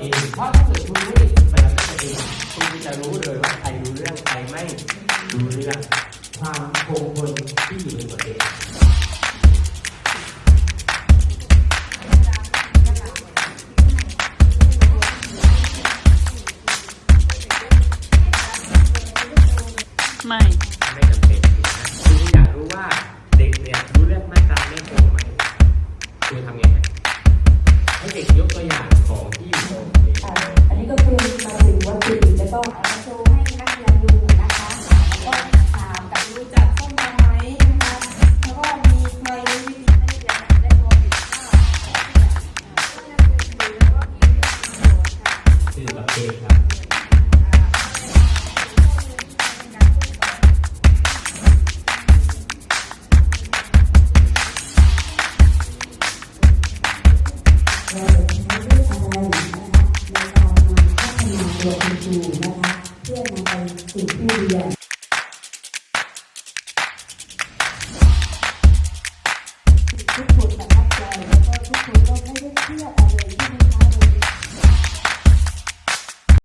เอง เพราะถ้าเกิดคุณไม่ปฏิบัติตัวเองคุณจะรู้เลยว่าใครรู้เรื่องใครไม่รู้เรื่องความคงทนที่อยู่ในตัวเองไม่ ให้เด็กยกตัวอย่างของที่อยู่ตรงนี้อันนี้ก็คือมาถึงวัตถุดิบแล้วก็เอามาโชว์ให้นักเรียนดูนะคะแล้วก็ถามแบบรู้จักส้มตำไหมนะคะแล้วก็มีใครมีวิธีให้เรียนได้พอดีบ้างนะคะก็จะเป็นดูแล้วก็มีเรื่อประโยชน์ค่ะ คือประเครับ